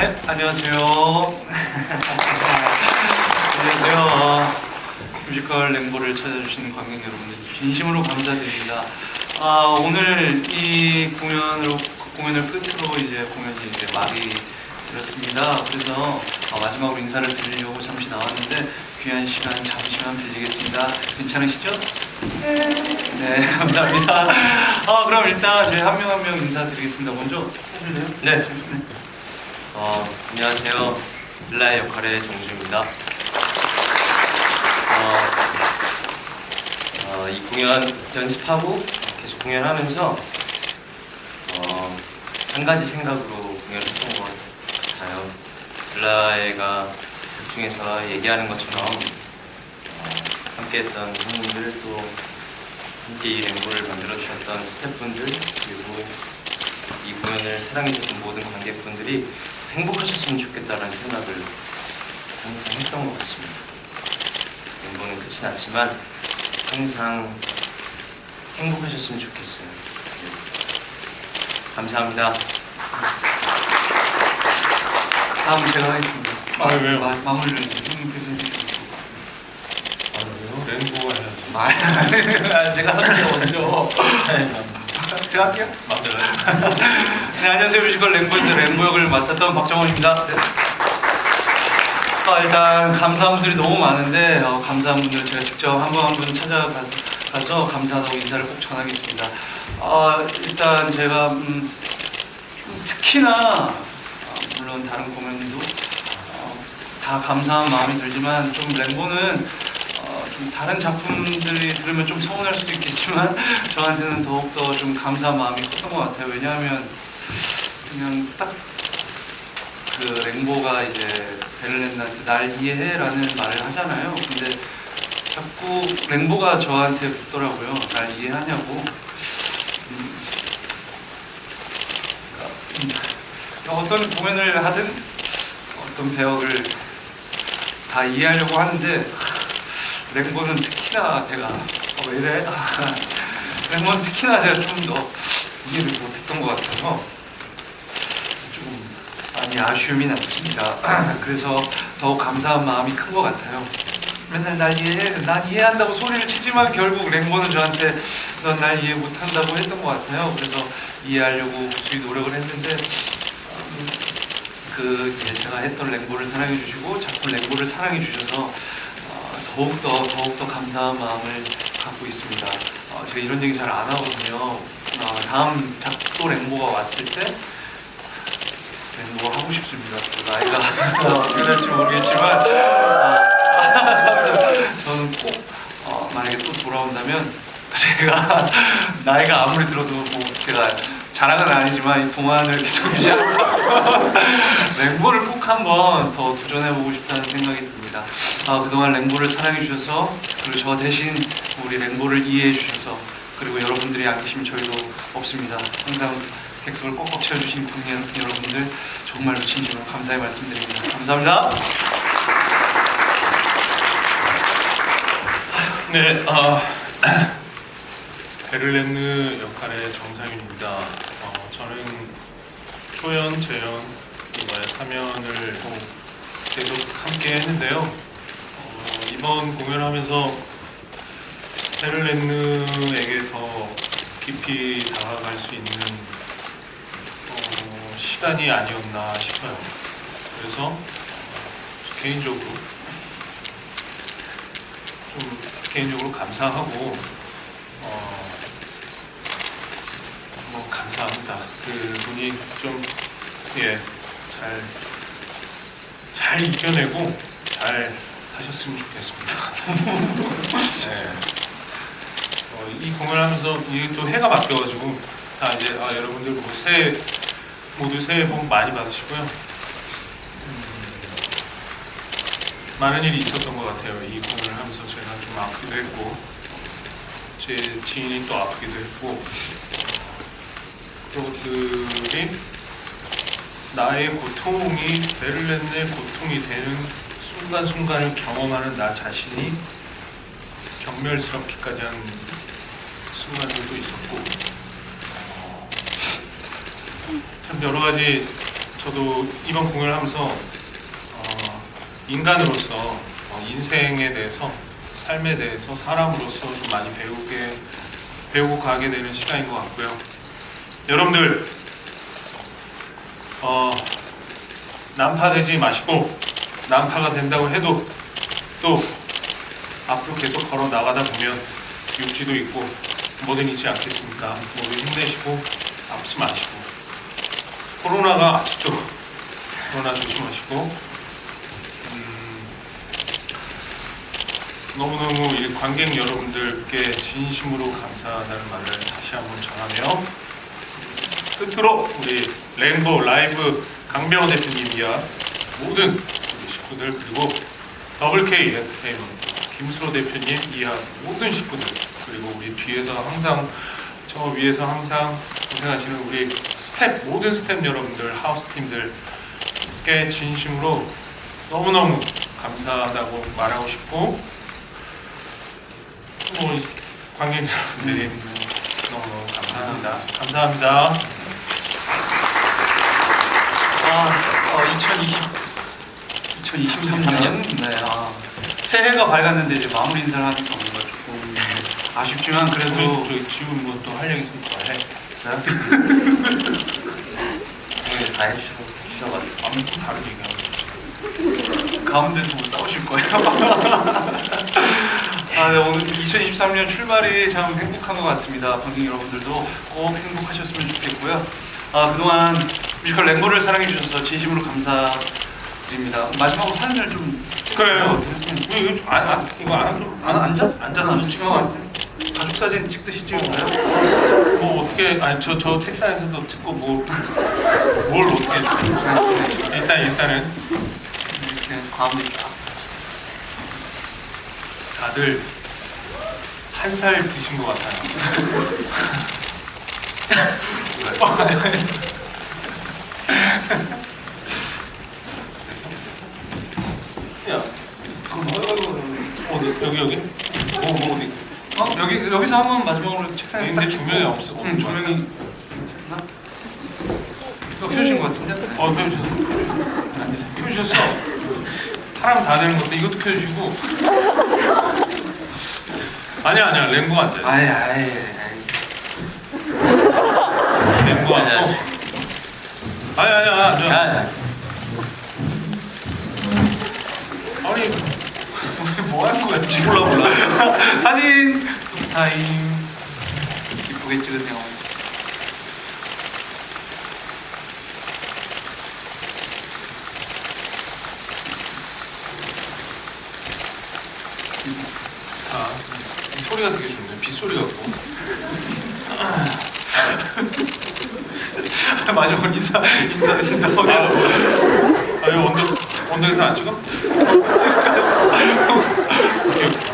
네, 안녕하세요. 안녕하세요. 어, 뮤지컬 랭보를 찾아주시는 관객 여러분들 진심으로 감사드립니다. 아, 오늘 이 공연으로 공연을 끝으로 이제 공연이 이제 막이 되었습니다. 그래서 어, 마지막으로 인사를 드리려고 잠시 나왔는데 귀한 시간 잠시만 빌리겠습니다. 괜찮으시죠? 네, 감사합니다. 아, 그럼 일단 저희 한명한명 인사드리겠습니다. 먼저 해줄래요? 네. 어, 안녕하세요. 빌라의 역할의 정주입니다. 어, 어, 이 공연 연습하고 계속 공연하면서 어, 한 가지 생각으로 공연을 했던 것 같아요. 빌라애가 극 중에서 얘기하는 것처럼 어, 함께했던 선생님들 또 함께 이 랭보를 만들어 주셨던 스태프분들 그리고 이 공연을 사랑해주신 모든 관객분들이 행복하셨으면 좋겠다는 생각을 항상 했던 것 같습니다. 멤버는 끝이 났지만 항상 행복하셨으면 좋겠어요. 네. 감사합니다. 다음 제가 하겠습니다. 아, 왜요? 마, 마무리를 형님께서 해주시고. 아니요 랭보 해야지 아, 제가 할게요 먼저. 제가 할게요. 맞아요 네, 안녕하세요 뮤지컬 랭보이즈 랭보 역을 맡았던 박정원입니다. 네. 아, 일단 감사한 분들이 너무 많은데 어, 감사한 분들 제가 직접 한 분 한 분 찾아가서 감사하다고 인사를 꼭 전하겠습니다. 아, 일단 제가 음, 좀 특히나 아, 물론 다른 공연도 어, 다 감사한 마음이 들지만 좀 랭보는 다른 작품들이 들으면 좀 서운할 수도 있겠지만 저한테는 더욱더 좀 감사한 마음이 컸던 것 같아요. 왜냐하면 그냥 딱 그 랭보가 이제 베를린한테 날 이해해라는 말을 하잖아요. 근데 자꾸 랭보가 저한테 묻더라고요. 날 이해하냐고. 음, 그러니까 어떤 공연을 하든 어떤 배역을 다 이해하려고 하는데 랭보는 특히나 제가 어, 왜 이래? 랭보는 특히나 제가 좀 더 이해를 못했던 것 같아서 조금 많이 아쉬움이 남습니다. 그래서 더욱 감사한 마음이 큰 것 같아요. 맨날 날 이해해, 난 이해한다고 소리를 치지만 결국 랭보는 저한테 넌 날 이해 못한다고 했던 것 같아요. 그래서 이해하려고 무수히 노력을 했는데 음, 그 제가 했던 랭보를 사랑해 주시고 작품 랭보를 사랑해 주셔서 어, 더욱더 더욱더 감사한 마음을 갖고 있습니다. 어, 제가 이런 얘기 잘 안 하거든요. 어, 다음 작도 랭보가 왔을 때 랭보 하고 싶습니다. 또 나이가 어떻게 될지 모르겠지만 어, 저는 꼭 어, 만약에 또 돌아온다면 제가 나이가 아무리 들어도 뭐 제가 자랑은 아니지만 이 동안을 계속 유지하는 거 랭보를 꼭 한번 더 도전해보고 싶다는 생각이 듭니다. 아, 그동안 랭보를 사랑해 주셔서 그리고 저 대신 우리 랭보를 이해해 주셔서 그리고 여러분들이 안 계시면 저희도 없습니다. 항상 객석을 꽉꽉 채워주신 국민 여러분들 정말로 진심으로 감사의 말씀드립니다. 감사합니다. 네 아, 베를렌느 역할의 정상윤입니다 어, 저는 초연, 재연 이번에 3연을 계속 함께 했는데요. 어, 이번 공연하면서 베를렌느에게 더 깊이 다가갈 수 있는 어, 시간이 아니었나 싶어요. 그래서 어, 개인적으로 좀 개인적으로 감사하고 어, 뭐 감사합니다. 그 분이 좀예잘잘 잘 이겨내고 잘 사셨으면 좋겠습니다. 네. 어, 이 공연하면서 이게 또 해가 바뀌어가지고 다 이제 아, 여러분들 뭐 새해 모두 새해 복 많이 받으시고요. 많은 일이 있었던 것 같아요. 이 공연을 하면서 제가 좀 아프기도 했고 제 지인이 또 아프기도 했고 그런 것들이 나의 고통이 베를렌의 고통이 되는 순간순간을 경험하는 나 자신이 경멸스럽기까지 한 순간들도 있었고 어, 참 여러 가지 저도 이번 공연을 하면서 어, 인간으로서 어, 인생에 대해서 삶에 대해서 사람으로서 좀 많이 배우게 배우고 가게 되는 시간인 것 같고요. 여러분들 어, 난파 되지 마시고 난파가 된다고 해도 또 앞으로 계속 걸어 나가다 보면 육지도 있고 뭐든 있지 않겠습니까? 모두 힘내시고 아프지 마시고 코로나가 아직도 코로나 조심하시고 음, 너무너무 이 관객 여러분들께 진심으로 감사하다는 말을 다시 한번 전하며 끝으로 우리 랭보 라이브 강병호 대표님 이하 모든 우리 식구들 그리고 더블 K 엔터테인먼트 김수로 대표님 이하 모든 식구들 그리고 우리 뒤에서 항상 저 위에서 항상 고생하시는 우리 스텝 모든 스텝 여러분들 하우스 팀들께 진심으로 너무너무 감사하다고 말하고 싶고 뭐 관객 여러분들이 너무너무 감사합니다. 감사합니다. 아, 어, 2020, 2023년 네, 아, 새해가 밝았는데 이제 마무리 인사를 하니까 뭔가 조금 아쉽지만 그래도 저기 지훈 뭐또 할 얘기 있으면 또 해. 오늘 다 해주셔서 주셔가지고 아무 또 다른 얘기하고. 가운데서 뭐 싸우실 거예요. 아, 네, 오늘 2023년 출발이 참 행복한 것 같습니다. 관객 여러분들도 꼭 행복하셨으면 좋겠고요. 아, 그동안 뮤지컬 랭보를 사랑해 주셔서 진심으로 감사드립니다. 마지막으로 사연을 좀 그래요. 어때요? 왜 이거 안, 안, 이거 안 하죠? 안 앉아? 앉아서 한번 찍어. 가족 사진 찍듯이 찍을까요? 뭐 어떻게 아니 저 저 책상에서도 찍고 뭐 뭘 어떻게 해. 일단 일단은 이렇게 가운데 쫙. 다들 한 살 드신 것 같아요. 야, 어디 여기 여기? 뭐, 뭐 어디? 어 여기 여기서 한 번 마지막으로 책상에 근데 조명이 없어. 응 조명이? 이거 펴주신 것 같은데? 어, 펴주셨어. 펴주셨어. 사람 다 되는 건데 이것도 펴주시고. 아니야, 아니야. 랭고 안 돼. 아이 아이. 랭고 안 아니야. 돼. 아니, 아니야. 아니야. 야, 아니, 우리 뭐 하는 거야 지금? 몰라 몰라. 사진 타임. 이쁘게 찍으세요. 자, 이 소리가 되게 좋네. 빗소리 같고. 마지막 인사 인사 인사 아, 어디야? 아, 이거 언덕, 언덕에서 안 찍어?